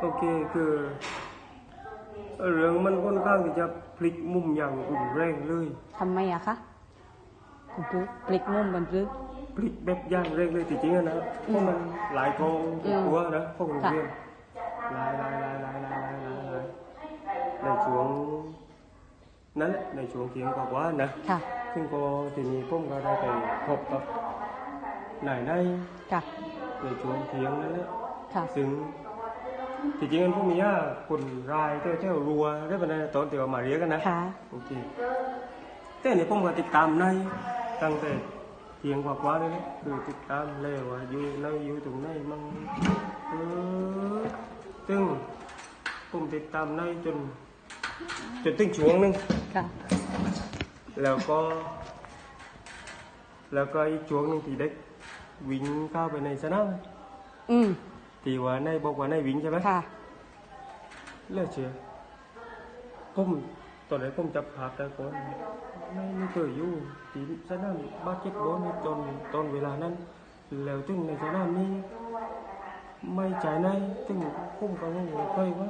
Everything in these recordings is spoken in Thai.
โอเคคือเรื่องมันค่อนข้างที่จะพลิกมุมอย่างรุนแรงเลยทำไมอะคะคุณปลื้พลิกมุมกันปลื้พลิกแบบอย่างแรงเลยจริงๆอะนะเพราะมันหลายกองอืมตัวนะพวกโรงค่ะเรียนหลายหลายหลายหลายหลายหลายหลายหลายในช่วงนั้นแหละในช่วงเที่ยงกว่าๆนะค่ะซึ่งก็ทีนี้ผมก็ได้ไปพบกับนายในค่ะในช่วงเที่ยงนั่นแหละค่ะซึ่ง จริงๆพวกมีอะคนรายเจ้าเจ้ารัวได้ปะนะตอนเดี๋ยวมาเรียกกันนะค่ะโอเคแต่เนี่ยผมก็ติดตามในตั้งแต่เที่ยงกว่าๆเลยนะคือติดตามเลยว่าอยู่ในอยู่ตรงไหนมั่งเออซึ่งผมติดตามในจนจนถึงช่วงหนึงค่ะแล้วก็ แล้วก็อีกช่วงหนึงที่เด็กวิ่งเข้าไปในสนามอืม ที่ว่าในบอกว่าในวิ่งใช่ไหมค่ะเลิกเชียร์ผมตอนแรกผมจับภาพแต่ก่อนไม่ไม่เคยอยู่ที่สนามบาสเกตบอลในตอนตอนเวลานั้น แล้วถึงในสนามนี้ไม่จ่ายในถึงผมก็งงว่าใครวะ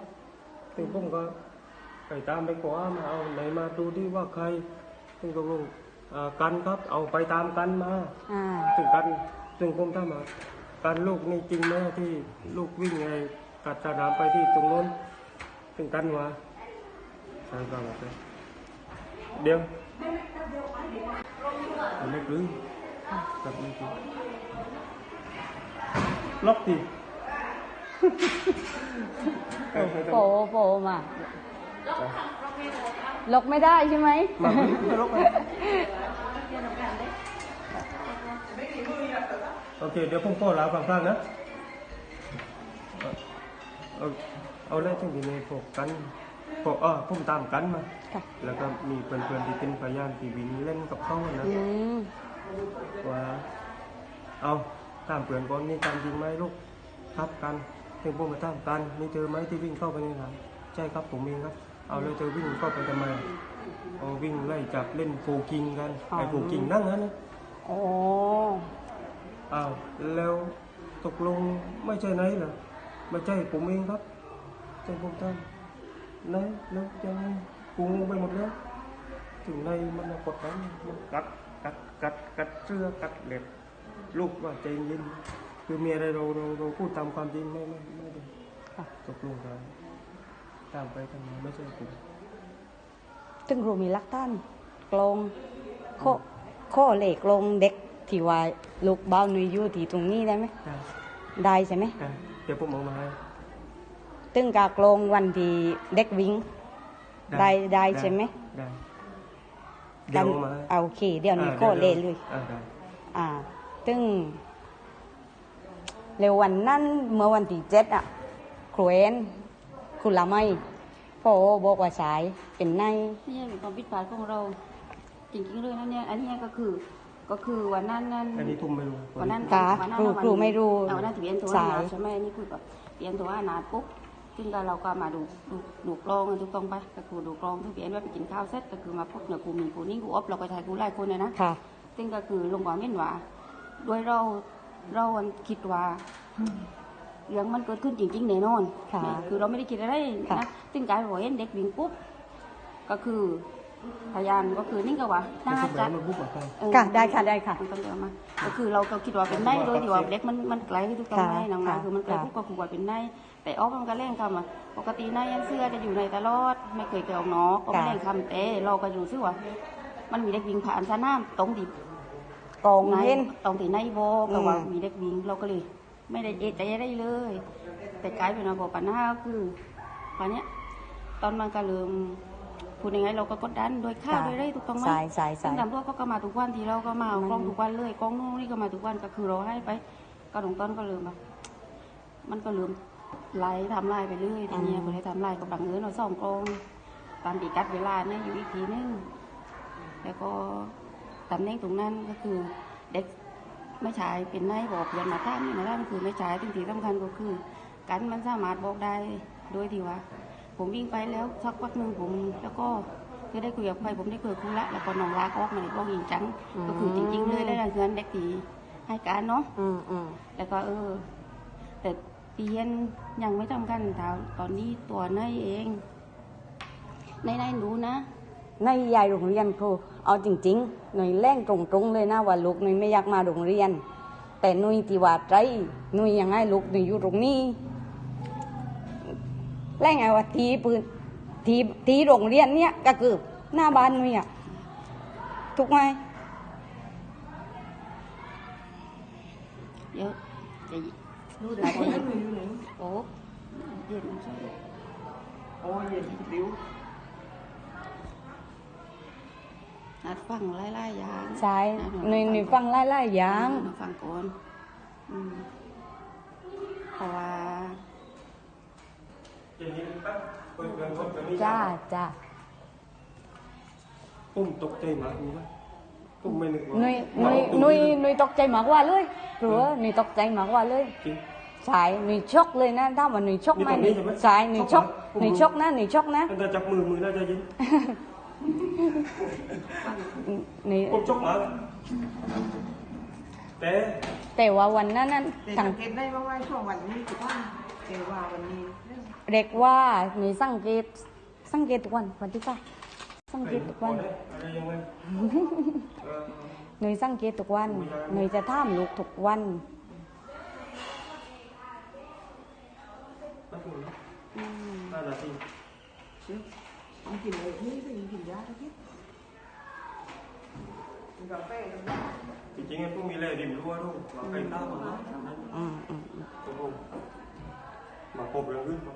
ถึงผมก็ไปตามไปขอมาเอาไหนมาดูดิว่าใครถึงตกลงอ่ากันครับเอาไปตามกันมาอ่าถึงกันถึงผมถามว่า การลูกนี่จริงไหมที่ลูกวิ่งไงกัดสนามไปที่ตรงโน้นถึงกันวะใช่ป่าวครับเดี๋ยวเอาเล็กหรือกับนี่คือล็อกดิเอาไปโปโปมาล็อกไม่ได้ใช่ไหมมาไม่ล็อกเลย โอเค เดี๋ยวผมพ่อลาฟังฟังๆนะ เอาเอาเอาแล้วจังที่ในพวกกันพวกอ่าผมตามกันมา ค่ะ แล้วก็มีเพื่อนๆที่เป็นพยานที่วินเล่นกับเขาอะนะอืมว่าเอาตามเพื่อนก่อนมีการยิงไหมลูกครับกันถึงผมมาตามกันมีเจอไหมที่วิ่งเข้าไปในหลังใช่ครับผมเองครับ เอาแล้วเธอวิ่งเข้าไปทำไมเอาวิ่งไล่จับเล่นโฟกิงกันไอ้โฟกิงนั่งนั้นนะโอ้ อ้าวแล้วตกลงไม่ใช่ไหนเหรอไม่ใช่ผมเองครับใช่ผมทำไหนแล้วยังไงกูงงไปหมดแล้วถึงในมันมากดดันมันกัดกัดกัดกัดเสื้อกัดเล็บลูกว่าใจเย็นคือมีอะไรเราเราเราพูดตามความจริงไม่ไม่ไม่ได้ค่ะตกลงกันตามไปทำไมไม่ใช่ผมตึงครูมีลักท่านกลงข้อข้อเหล็กลงเด็ก ที่ว่าลูกเบ้าหนุยอยู่ที่ตรงนี้ได้ไหมได้ได้ใช่ไหมได้เดี๋ยวผมเอามาให้ ตึงกากลงวันที่เด็กวิ่งได้ได้ใช่ไหมได้เดี๋ยวเอามาให้เอาโอเค เดี๋ยวนี้ข้อเล่เลย อ่าได้ อ่าตึงเร็ววันนั้นเมื่อวันที่เจ็ดอะครูเอนคุณละไม่พ่อบอกว่าสายเป็นใน นี่เป็นความผิดพลาดของเรา จริงๆเลยนั่นเนี่ย อันเนี้ยก็คือ ก็คือวันนั้นนั่นอันนี้ทุ่มไม่รู้วันนั้นค่ะวันนั้นครูวันครูไม่รู้เอาวันนั้นถือเรียนตัวสายนาใช่ไหมอันนี่คือแบบเรียนตัวนาปุ๊บซึ่งก็เราก็มาดูดูดูกลองกันถูกต้องปะก็คือดูกลองที่เรียนว่าไปกินข้าวเสร็จก็คือมาพบเนี่ยครูมีครูนี่ครูอบเราก็ถ่ายครูไล่คนเลยนะ ค่ะ ซึ่งก็คือลงความเห็นว่าด้วยเราเราคิดว่าเรื่องมันเกิดขึ้นจริงๆแน่นอนค่ะคือเราไม่ได้คิดอะไรค่ะ นะซึ่งการบอกเห็นเด็กวิ่งปุ๊บก็คือ พยานก็คือนี่ก็ว่าน่าจะจะมาบุกมาไปเออค่ะได้ค่ะได้ค่ะ มันก็เดินมาก็คือเราก็คิดว่าเป็นได้โดยที่ว่าเด็กมันมันไกลที่ทุกตรงไหนค่ะน้องนาค่ะคือมันไกลค่ะปุ๊บก็คือว่าเป็นได้แต่ออกมันก็เล่นคำอะปกตินายยันเสื้อจะอยู่ในตลอดไม่เคยเจอออกนอกก็ไม่เล่นคำแต่เราก็รู้สึกว่า มันมีเด็กวิ่งผ่านสนามตรงที่กองในเห็นตรงที่ในโบก็ว่าอืมมีเด็กวิ่งเราก็เลย ไม่ได้เอะใจอะไรเลย แต่กลายเป็นว่าบอกปัญหาก็คือตอนเนี้ยตอนมันก็เริ่ม พูดยังไงเราก็กดดันโดยข้าวค่ะโดยอะไรถูกต้องไหมสายสายซึ่สางยตำรวจก็มาทุกวันทีเราก็มาเอามันกล้องทุกวันเลยกล้องนู่นนี่ก็มาทุกวันก็คือเราให้ไปก็ตรงต้นก็เริ่มแบบมันก็เริ่มไล่ทำลายไปเรื่อยทีเนี้ยก็เลยทำลายกับบังเอิญเราส่องกล้องตามตีกัดเวลาเนี่ยอยู่อีกทีนึงแล้วก็ตำแหน่งตรงนั้นก็คือเด็กไม่ใช่เป็นนายบอกเพื่อนมาท่ามนี่มาท่ามคือไม่ใช่สิ่งที่สำคัญก็คือ กันมันสามารถบอกได้โดยที่ว่า ผมวิ่งไปแล้วสักพักหนึ่งผมแล้วก็คือได้คุยกับใครผมได้คุยกับคุณละแล้วก็น้องลากออกมาในกล้องยิงจังอืมก็คือจริงๆเลยได้เงินเด็กตีให้การเนาะอืมอืมแล้วก็เออ แต่ปีเย็นยังไม่จำกันแต่ตอนนี้ตัวเนยเองในในๆหนูนะในยายโรงเรียนครูเอาจริงๆหน่อยแรงตรงๆเลยนะว่าลูกหน่อยไม่อยากมาโรงเรียน แต่หน่อยที่ว่าใจหน่อยยังไงลูกหน่อยอยู่ตรงนี้ แรงไงว่าทีปืนทีทีโรงเรียนเนี้ยก็คือหน้าบ้านหน่อยอะถูกไหมเดี๋ยวจะดูเด็กคนนั้นอยู่ไหนโอ้เย็นใช่โอ้ยเย็นริ้วนัดฟังไล่ๆอย่างใช่หน่อยหน่อยฟังไล่ๆอย่างฟังก่อนอืมเพราะว่า อย่างนี้ปั๊บคุยกันคนกันนี่จ้าจ้าปุ้มตกใจมากรู้ไหมปุ้มไม่นึกว่าหน่อยหน่อยหน่อยหน่อยตกใจมากกว่าเลยหรือว่าหน่อยตกใจมากกว่าเลยจริงใช่หน่อยช็อกเลยนะถ้าว่าหน่อยช็อกไหมนี่ตรงนี้ใช่ไหมใช่หน่อยช็อกช็อกเหรอ หน่อยช็อกนะหน่อยช็อกนะอันจะจับมือมือน่าจะยินหน่อยปุ้มชกหมาแต่แต่ว่าวันนั้นนั้นแต่ทางสังเกตได้ว่าว่าช่วงวันนี้คือว่า เจอว่าวันนี้เด็กว่าหน่อยสังเกตสังเกตทุกวันวันที่ป้าสังเกตทุกวันอะไรยังไงเออหน่อยสังเกตทุกวันหน่อยจะถามลูกทุกวันแป๊บนึงนะห้านาทีมันกินเลยนี่สิกินยาทุกทีกินกาแฟกันยาจริงๆไอ้พวกมีแร่ดิมรั่วด้วยมาใครต้ามันนะอืมอืมอืมโอ้โห มาพบเรื่องขึ้นมา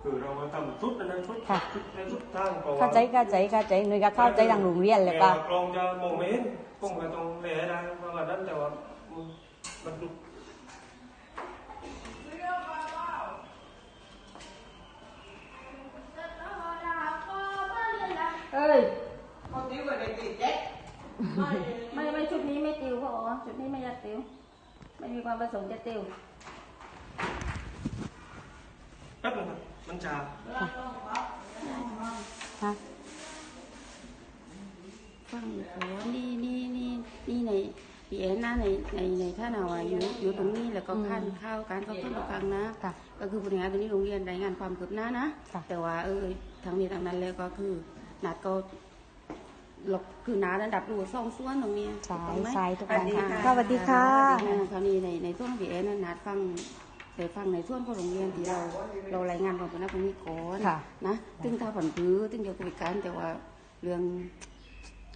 คือเรามาทำสุดอันนั้นสุดค่ะสุดในสุดทางก่อนเข้าใจเข้าใจเข้าใจหน่อยก็เข้าใจทางโรงเรียนเลยก็กลองจะมองไม่เห็นผมก็ต้องแหล่ได้ว่าวันนั้นแต่ว่ามันสุดเอ้ยเขาติ้วกับเด็กติดเจ๊ ไม่ไม่ชุดนี้ไม่ติวพ่อชุดนี้ไม่อยากติว ไม่มีความประสงค์จะติวแป๊บนึงครับมันชาฮะฟังโอ้นี่นี่นี่นี่ในพี่เอ็นนะในในในท่านเอาอะอยู่อยู่ตรงนี้แล้วก็ขั้นข้าวการเข้าต้นตกลางนะค่ะก็คือผู้บริหารตรงนี้โรงเรียนรายงานความคืบหน้านะค่ะแต่ว่าเออทางนี้ทางนั้นแล้วก็คือนัดก็ หลบคือนาระดับดูสองส่วนตรงนี้ใช่ถูกต้องไหมใช่ทุกวันอ่าค่ะสวัสดีค่ะอ่าคราวนี้ในในส่วนของพี่เอ็นนัดฟังได้ฟังในส่วนของโรงเรียนที่เราเรารายงานความเป็นนักตรงนี้ก่อนค่ะ นะซึ่งถ้าผันพื้นซึ่งเดี๋ยวคุยกันแต่ว่าเรื่อง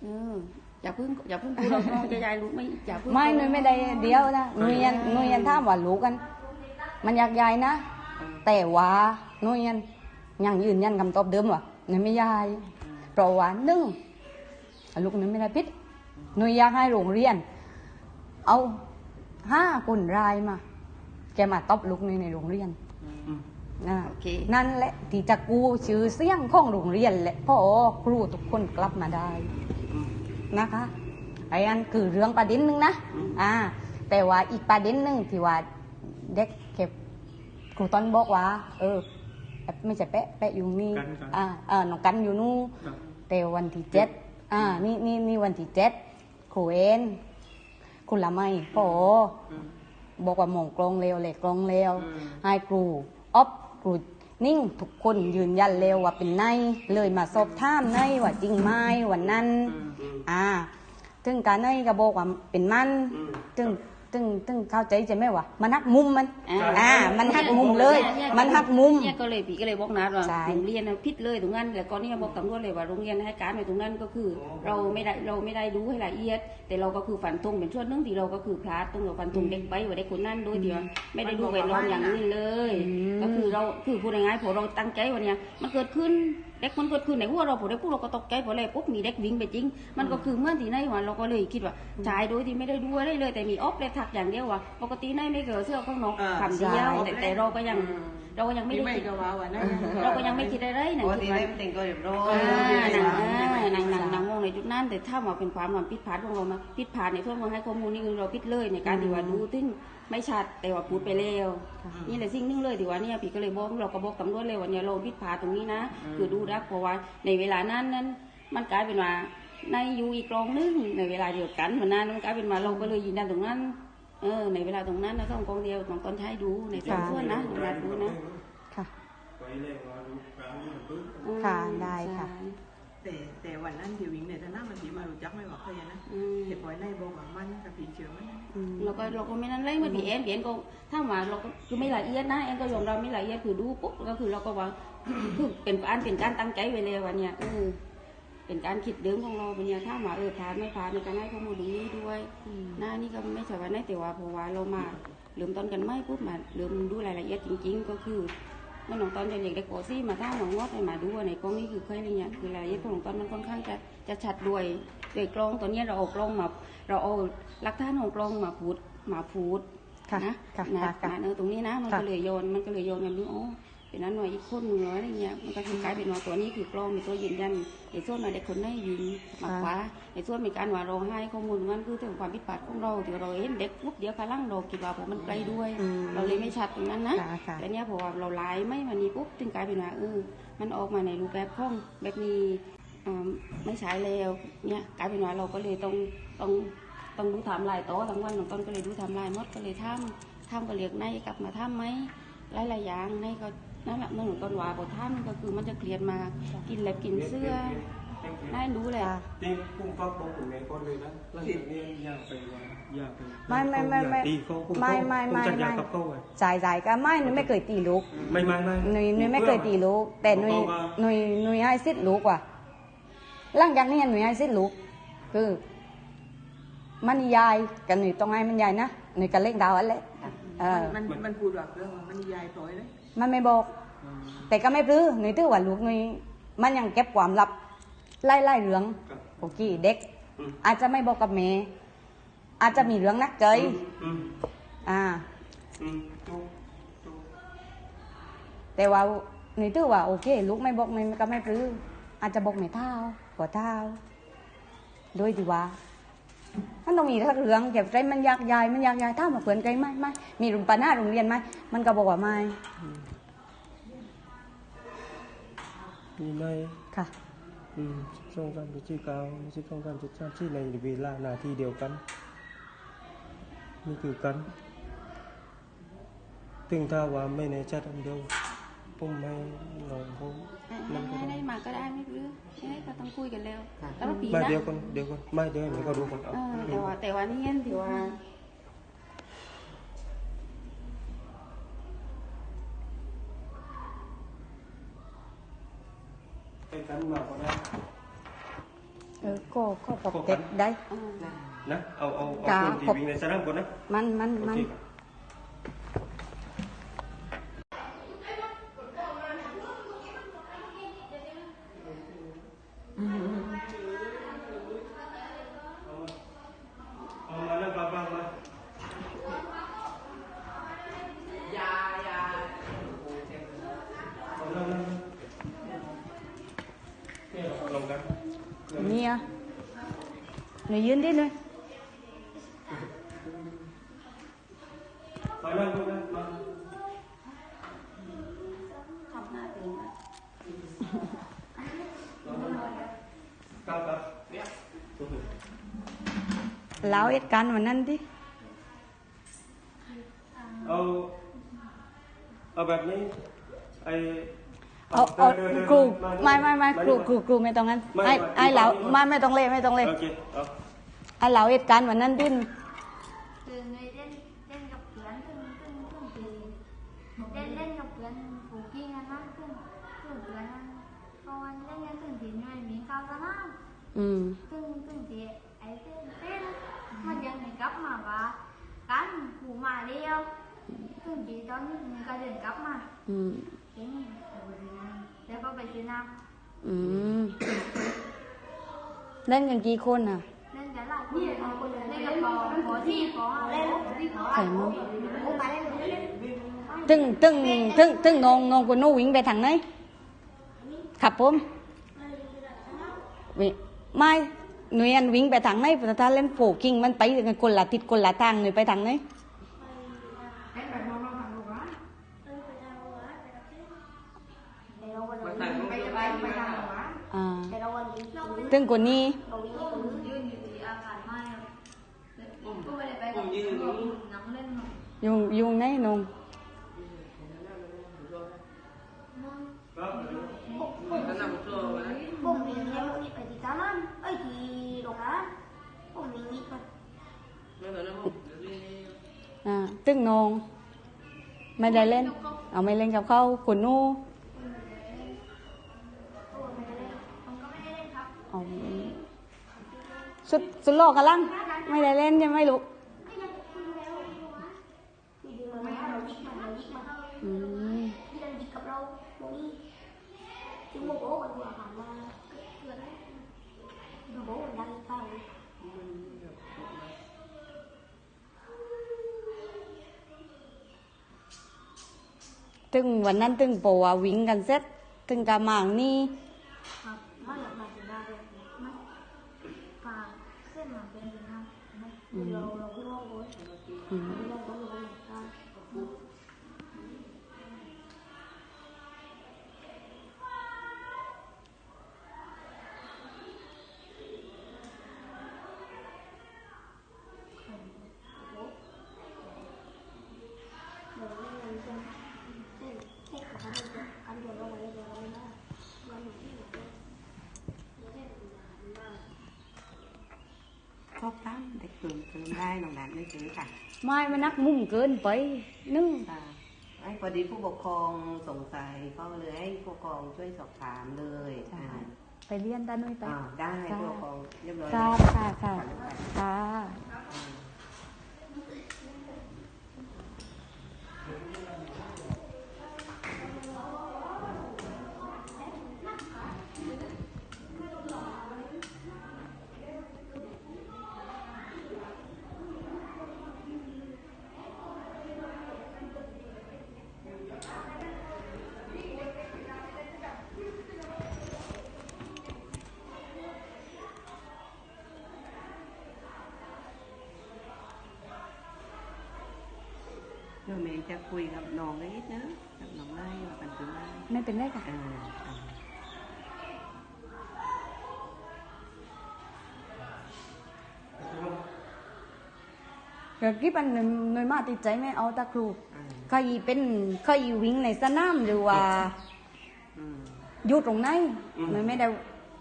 เอออย่าเพิ่งอย่าเพิ่งพูดเราน้องจะยายรู้ไม่อย่าเพิ่งไม่หน่อยไม่ได้เดียวนะหน่วยยันหน่วยยันถามว่าลูกกัน มันอยากยายนะ แต่ว่าหน่วยยันยังยืนยันคำตอบเดิมว่าหน่วยไม่ยายเพราะว่าหนึ่ง ลูกหน่วยไม่ได้พิษหน่วยอยากให้โรงเรียน เอาห้าคนรายมา แกมาตอบลูกหน่วยในโรงเรียนอืมอ่าโอเคนั่นแหละที่จะกู้ชื่อเสียงของโรงเรียนแหละพ่อครูทุกคนกลับมาได้อืมนะคะไอ้อันคือเรื่องประเด็นหนึ่งนะอ่า แต่ว่าอีกประเด็นหนึ่งที่ว่าเด็กเก็บครูต้นบอกว่า เออไม่ใช่แปะแปะอยู่นี่กันกันอ่าเออน้องกันอยู่นู่นครับแต่วันที่เจ็ด อ่านี่นี่นี่วันที่เจ็ดครูเอ็นครูละไม่พ่ออืมบอกว่าหมองกลองเร็วเลยกลองเร็วอืมให้ครูออฟครูนิ่งทุกคนยืนยันเร็วว่าเป็นในเลยมาสอบถามในว่าจริงไหมวันนั้นอืมอืมอ่าถึงการในก็บอกว่าเป็นมันอืมถึง ถึงถึงเข้าใจใช่ไหมวะมันหักมุมมันอ่าอ่ามันหักมุมเลย มันหักมุมเนี่ยก็เลยปีก็เลยบอกนะว่าใช่โรงเรียนน่ะผิดเลยตรงนั้นแล้วก็เนี่ยบอกตำรวจเลยว่าโรงเรียนให้การไปตรงนั้นก็คือ เราไม่ได้เราไม่ได้ดูให้ละเอียด แต่เราก็คือฝันตรงเป็นช่วงนึงที่เราก็คือพลาดตรงเราฝันตรงเด็กไปว่าเด็กคนนั้นโดยที่ว่าไม่ได้ดูแวดล้อมอย่างอื่นเลย ก็คือเราคือพูดง่ายๆพอเราตั้งใจวันเนี้ยมันเกิดขึ้น เด็กมันเกิดขึ้นในหัวเราพอได้พูดเราก็ตกใจพอเลยปุ๊บมีเด็กวิ่งไปจริง มันก็คือเมื่อที่ในวันเราก็เลยคิดว่าชายโดยที่ไม่ได้ดูอะไรเลย แต่มีออฟเลยทักอย่างเดียวว่าปกติในไม่เกิดเสื้อข้างนอกคำเดียวแต่แต่เราก็ยังเราก็ยังไม่ไม่ได้ไม่คิดก็ว่าวันนั้นเราก็ยังไม่คิดอะไรนะปกคิติดว่าเล่มแต่งตัวเรียบร้อยอ่าหนังหนังหนังหนังมองในจุดนั้นแต่ถ้ามาเป็นความความผิดพลาดของเรามาผิดพลาดในส่วนของให้ข้อมูลนี่คือเราผิดเลยในการที่ว่าดูซึ่งไม่ชัดแต่ว่าพูดไปแล้วนี่แหละสิ่งหนึงเลยที่ว่าเนี่ยพี่ก็เลยบอกเราก็บอกตำรวจเลยว่าเนี่ยเราผิดพลาดตรงนี้นะ คือดูนะเพราะว่าในเวลานั้นนั้นมันกลายเป็นว่าในอยู่อีกกลองนึงในเวลาเดียวกันมันนั้นมันกลายเป็นมาเราก็เลยยืนยันตรงนั้นเออในเวลาตรงนั้นนะต้องกองเดียวของตอนใช้ดูในสองส่วนนะเวลาดูนะค่ะไปเล่นมาดูกลางนี่มันปึ๊บอืมค่ะได้ค่ะใช่ แต่แต่วันนั้นที่วิ่งในฐานะมันที่มารู้จักไม่ว่าเคยนะอืมแต่ปล่อยในบอกว่ามันกับผีเชื่อมันเราก็เราก็ไม่นั่นเลยเหมันพี่เอ็นพี่เอ็นก็ถ้าว่าเราก็คือไม่ละเอียดนะเอ็นก็ยอมรับไม่ละเอียดคือดูปุ๊บก็คือเราก็ว่าคือเป็นการเป็นการตั้งใจไว้เลยวันเนี้ยเออเป็นการคิดเดิมของเราวันเนี้ยถ้าว่าเออผ่านไม่ผ่านในการให้ข้อมูลตรงนี้ด้วยหน้านี่ก็ไม่ใช่ว่าในแต่ว่าเพราะว่าเรามาเริ่มต้นกันไม่ปุ๊บมาเริ่มดูรายละเอียดจริง ๆ ก็คือ เมื่อน้องตอนยังเด็กได้โกซี่มาถ้าน้องงอดให้มาดูว่าในกล้องนี้คือเคยอะไรเงี้ยคือรายละเอียดของน้องตอนมันค่อนข้างจะจะชัดด้วยโดยกล้องตัวเนี้ยเราเอากล้องมา เราเอาหลักฐานของกล้องมาพูดมาพูดค่ะนะค่ะนะค่ะค่ะนะเออตรงนี้นะมันค่ะก็เลยโยนมันก็เลยโยนกันดูอ๋อ เป็นนั้นหน่วยอีกคนหนึ่งร้อยอะไรเงี้ยมันก็คือกลายเป็นว่าตัวนี้คือกล้องมีตัวยืนยันในส่วนมาเด็กคนได้ยิงมากกว่าในส่วนมีการว่าเราให้ข้อมูลมันคือเรื่องความผิดพลาดของเราที่เราเห็นเด็กปุ๊บเดี๋ยวกำลังเราคิดว่าผมมันไกลด้วยอืมเราเลยไม่ชัดตรงนั้นนะค่ะค่ะแต่เนี้ยพอว่าเราไลฟ์ไม่มันนี้ปุ๊บถึงกลายเป็นว่าเออมันออกมาในรูปแบบของแบบนี้อ่าไม่ใช้แล้วเนี่ยกลายเป็นว่าเราก็เลยต้องต้องต้องดูไทำลายโต๊ะทั้งวันของต้นก็เลยดูไทำลายมดก็เลยทำทำก็เรียกนายกลับมาทำไหมหลายหลายๆอย่างนายก็ นั่นแหละเมื่อหนูต้นวาพอทำก็คือมันจะเคลียดมากินเล็บกินเสื้อนายรู้แหละค่ะจริงพุ่งฟักบอกคุณแม่ก่อนเลยนะหลังจากนี้ยากไปวยากไปไม่ไม่ไม่ไม่ไม่ไม่ไม่ไม่จ่ายจ่ายก็ไม่หนูไม่เคยตีลูกไม่ไม่ไม่หนุยหนุยไม่เคยตีลูกแต่หนุยหนุยหนุยให้สิทธิ์ลูกว่ะหลังจากนี้หนุยให้สิทธิ์ลูกคือมันยายกับหนุยต้องให้มันยายนะหนุยกับเล็กดาวอันแหละมันมันพูดว่าเรื่องมันยายปล่อยเลย มันไม่บอก แต่ก็ไม่ปลื้อหนุยถือว่าลูกหนุยมันยังเก็บความลับไล่ไล่เรื่องโอเคเด็ก อาจจะไม่บอกกับแม่อาจจะมีเรื่องนักเจยอืมอ่าอืมถูกถูกแต่ว่าหนูถือว่าโอเค ลูกไม่บอกไม่ก็ไม่ปลื้ออาจจะบอกไม่เท่าหัวเท่าโดยที่ว่า มันต้องมีทักเรื่องเก็บใจมันอยากยายมันอยากยายถ้ามาเพื่อนไกลไหมไม่มีรุมปัญหาโรงเรียนไหมมันก็บอกว่าไม่มีไหมค่ะอืมช่องการจุดที่เก้าไม่ใช่ช่องการจุดสามที่ในเวลานาทีเดียวกันนี่คือกันถึงถ้าว่าไม่ในชัดอันเดียว ผมไม่ลองผมมันก็ให้ได้ได้มาก็ได้ไม่ปลื้อให้ก็ต้องคุยกันแล้วแต่ว่าปีไม่นะเดียวกันเดียวกันไม่เดียวเดี๋ยวก็ดูกันเอาเออแต่ว่าแต่ว่านี่เห็นถือว่าไปกันมาก็ได้เออก็ก็ปกเก็บได้เออนะเอาเอาเอาจ้าคนที่วิ่งในสนามก่อนนะมันมันโอมัน เคครับ เอามาแล้วกลับบ้านมาเอาแล้วนะเนี่ยลงกัน เนี่ย หนูยืนดิเลยไปนั่งดูนะมาทำหน้าตัวเองนะกลับครับเล่าเหตุการณ์วันนั้นดิเอาเอาแบบนี้ไอเอาเอาดินดินครูานี่ไม่ไม่ไม่ครูานี่ครูครูไม่ต้องงั้นไม่ไอ้ไม่ไอ้เล่าไม่ไม่ไม่ต้องเลยไม่ต้องเลยโอเคเอาไอ้เล่าเหตุการณ์วันนั้นดิคือในเล่นเล่นกับเพื่อนซึ่งซึ่งซึ่งคือเล่นเล่นกับเพื่อนผูกกิ้งกันนะซึ่งซึ่งเพื่อนนั้นตอนเล่นกันซึ่งทีไม่มีข้าวสนามอืมซึ่งซึ่งทีไอ้เต้นเต้นมันยังไม่กลับมาว่ากันผูมาเดียวซึ่งทีตอนนี้มันก็เดินกลับมา อืมถึงแล้วก็ไปซื้อน้อืมเล่นกันกี่คนอะำเล่นกันหลายคนเล่นกับปอปอที่ปอเล่นที่ปอใครมั้งโอ้ไปเล่นเล่นตึงตึงตึงตึงนองนองคนนู้วิ่งไปทางไหนขับผมไม่หน่วยอันวิ่งไปทางไหนถ้าเล่นโฟกิ้งมันไปกันคนละทิศคนละทางหน่วยไปทางไหนตึงคนนี้ เราวิ่ง น้องเล่นหนู ยุงยุงไหนนงผมมีเลี้ยงนี่ไปที่ตาน้ำเอ้ยที่โรงน้ำผมมีนิดมันอ่าตึ้งนงไม่ได้เล่น เอาไม่เล่นกับเขาคุณนู่โอ้ไม่ได้เล่นผมก็ไม่ได้เล่นครับเอาสุดสุดโลกกันลังไม่ได้เล่นใช่ไหมลูก ไม่ยังคุณแล้วดูวะที่ดูมันให้เรายิกมันเรายิกมัน อืม ที่เรายิกกับเราโมนี่ที่โมโก้กันดูอาหารมาเกิดอะไรโมโก้มันดังเปล่า ตึง วันนั้นตึงโปว่าวิ่งกันเสร็จตึงกามางนี่ครับถ้าอยากมาถึงได้เลยมันปลาเส้นมันเป็นยังไงมันเราเราก็ร้องโวยเราก็ร้องได้ ชอบตั้ง เด็กเกินเกินได้ตรงนั้นไม่ซื้อค่ะไม่มันนักมุ่งเกินไปนึ่งค่ะไอ้พอดีผู้ปกครองสงสัยก็เลยให้ผู้ปกครองช่วยสอบถามเลยอ่าไปเรียนตานุ้ยไปอ่าได้ผู้ปกครองเรียบร้อยค่ะแล้วค่ะค่ะค่ะ เดี๋ยวเมย์จะ คุยกับน้องได้นิดนึงกับน้องได้ว่ากันถึงได้ไม่เป็นไรค่ะอ่าอ่าเดี๋ยวคลิปอันหนึ่งหน่วยมาติดใจไม่เอาตาครูอ่าเคยเป็นเคยวิ่งในสนามหรือว่าอืม อยู่ตรงไหนหน่วยไม่ได้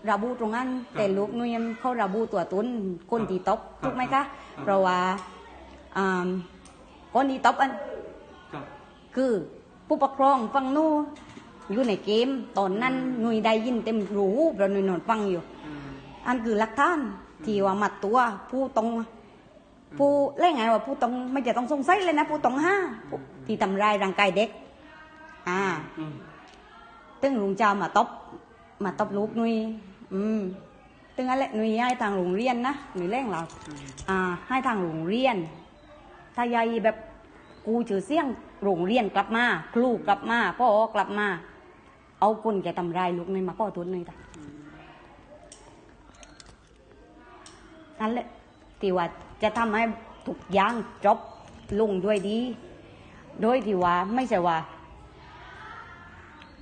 ระบุตรงนั้นแต่ลูกหน่วยเขาระบุตัวตนคนที่ตบถูกไหมคะเพราะว่าอ่าคนที่ตบอันครับ คือผู้ปกครองฟังนู่อยู่ในเกมตอนนั้นหน่วยได้ยินเต็มรูเพราะหน่วยนอนฟังอยู่อืมอันคือหลักฐานที่ว่ามัดตัวผู้ตรงผู้เล่นไงว่าผู้ตรงไม่จะต้องสงสัยเลยนะ ผู้ตรงห้าผู้ที่ทำร้ายร่างกายเด็ก อ่าอืมตึงลุงเจ้ามาตบมาตบลูกหนุยอืมตึงอะไรหนุยให้ทางโรงเรียนนะหนุยเล่งเราอืมอ่า ให้ทางโรงเรียนถ้าใหญ่แบบกูชื่อเสียง โรงเรียนกลับมา ครูกลับมาพ่อกลับมา เอาคนแกทำรายลูกหนุยมาพ่อทุนหนุยจ้ะนั่นแหละที่ว่าจะทำให้ทุกอย่างจบลงด้วยดี โดยที่ว่าไม่ใช่ว่า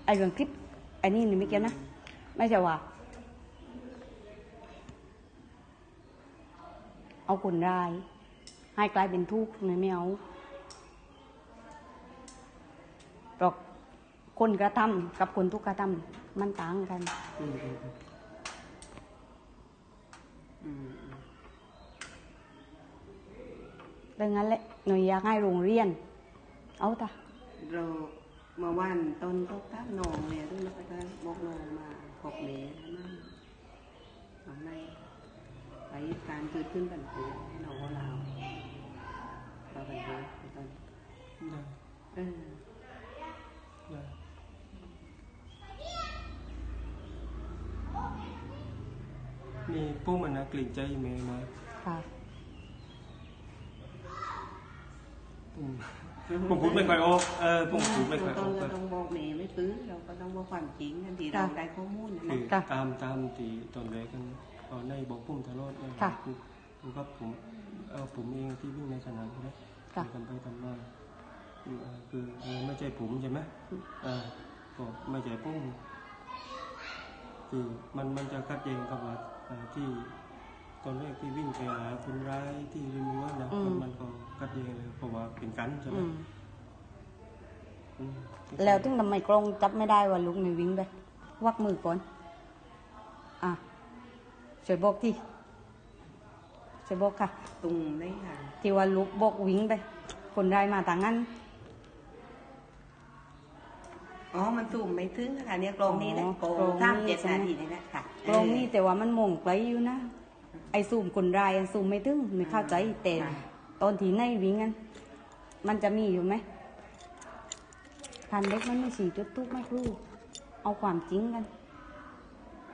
ไอ้เรื่องคลิปไอ้นี่นี่ไม่เกี่ยวนะ ไม่ใช่ว่า เอาคนร้าย ให้กลายเป็นทุกข์ไม่ไม่เอาเพราะ คนกระทำกับคนทุกข์กระทำมันต่างกันอืมอืมอืมอืมอืมดังนั้นแหละหนูอยากให้โรงเรียน เอาตาเราเมื่อวันต้นก็ตั้งนองเนี่ยต้องไปก็บอกนองมาขอบเมย์นั่นทำไมไปการเกิดขึ้นบันทึกให้น้องของเราเราบันทึกตอนได้เออ ได้ นี่พวกมันนะกลิ่นใจเมย์มาค่ะผมผมพูดไม่ค่อยออกเออผมพูดไม่ค่อยอต้อองกก็ต้องบอกเมย์ไม่ปื้อเราก็ต้องบอกความจริงทันทีเราได้ข้อมูลนะคือนะค่ะตามตามที่ตอนแรกกันตอนในบอกพุ่มทะเลาะเนี่ยค่ะคือคือครับผมเออผมเองที่วิ่งในสนามนะค่ะทำไปทำมาคือเอ่อคือเออไม่ใช่ผมใช่ไหมเอ่าก็ไม่ใช่พุ่มคือมันมันจะขัดแย้งกับว่าเอ่อ ที่ตอนแรกที่วิ่งไปหาคนร้ายที่ริมรั้วนะอืมมันมันก็เป็นกันใช่ไหมอืมอืมแล้วถึงทำไมกล้องจับไม่ได้ว่าลูกในวิ่งไปวักมือก่อน อะช่วยบอกที่ช่วยบอกค่ะ ตรงได้ค่ะที่ว่าลูกบอกวิ่งไป คนได้มาต่างนั้นอ๋อ มันสูงไม่ถึงค่ะเนี่ยกรงนี้แหละอ๋อกรงกรงนี้สามเจ็ดใช่ไหมนาทีนี่แหละค่ะ กล้องนี่แต่ว่ามันมองไกลอยู่นะ ไอ้ซูมคนรายอันซูมไม่ถึงไม่เข้าใจแต่ตอนที่ในวิ่งกันมันจะมีอยู่ไหมพันเด็กมันไม่ฉีจุดทุกไม่ครูเอาความจริงกัน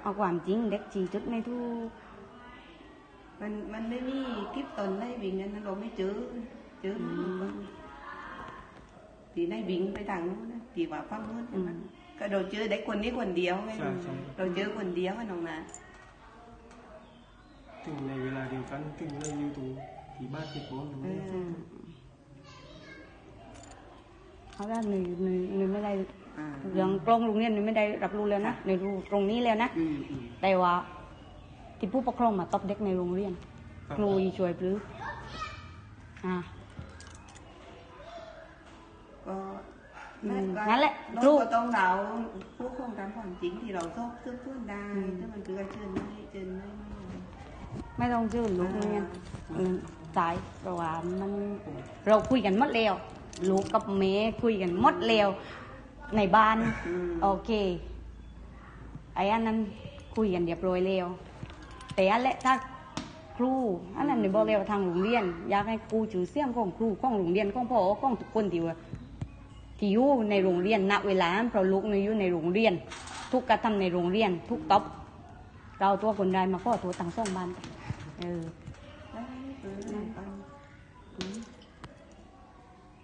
เอาความจริงเด็กฉีจุดไม่ทุกมันมันไม่มีคลิปตอนได้วิ่งนั้นเราไม่เจอเจอมันตีได้วิ่งไปทางนู้นนะตีว่าฟังนู้นใช่ไหม ก็เราเจอเด็กคนนี้คนเดียวไงใช่ใช่ เราเจอคนเดียวอะน้องนะ ถึงในเวลาเดียวกันถึงในยูทูบที่บ้านเจ็ดบอลเออเอาละหนึ่งหนึ่งหนึ่งไม่ได้อ่า เรื่องกล้องโรงเรียนหนึ่งไม่ได้รับรู้แล้วนะในรู้ตรงนี้แล้วนะ อืมอืม แต่ว่าที่ผู้ปกครองมาตบเด็กในโรงเรียนครูอีช่วยปลื้ออ่าก็อืมก็ นั่นแหละเราลูกก็ต้องเราผู้คงตามความจริงที่เราชอบซึ่งพูดได้ถ้ามันคือการเชิญไม่เชิญไม่ไม่ไม่ต้องชื่อลูกเรียนอืมตายเพราะว่ามันเราคุยกันหมดแล้วลูกกับเมย์คุยกันหมดแล้วในบ้านอืมโอเคไอ้อันนั้นคุยกันเรียบร้อยแล้วแต่อันแหละถ้าครูอันนั้นเนี่ยบอกแล้วทางโรงเรียน อยากให้ครูจือเสียงของครูของโรงเรียนของพ่อของทุกคนที่ว่า ที่อยู่ในโรงเรียนณเวลานั้นเพราะลูกเนี่ยอยู่ในโรงเรียน ทุกกระทำในโรงเรียน ทุกต๊อบเราตัวคนใดมาก็ตัวต่างส่องบ้านกันเออได้เออนั่นไปอืม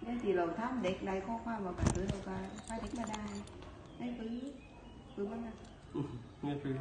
เนี่ยที่เราทำเด็กได้ข้อความมาแบบเออเราก็ให้เด็กมาได้ได้ปื้อปื้อบ้างนะนี่คือ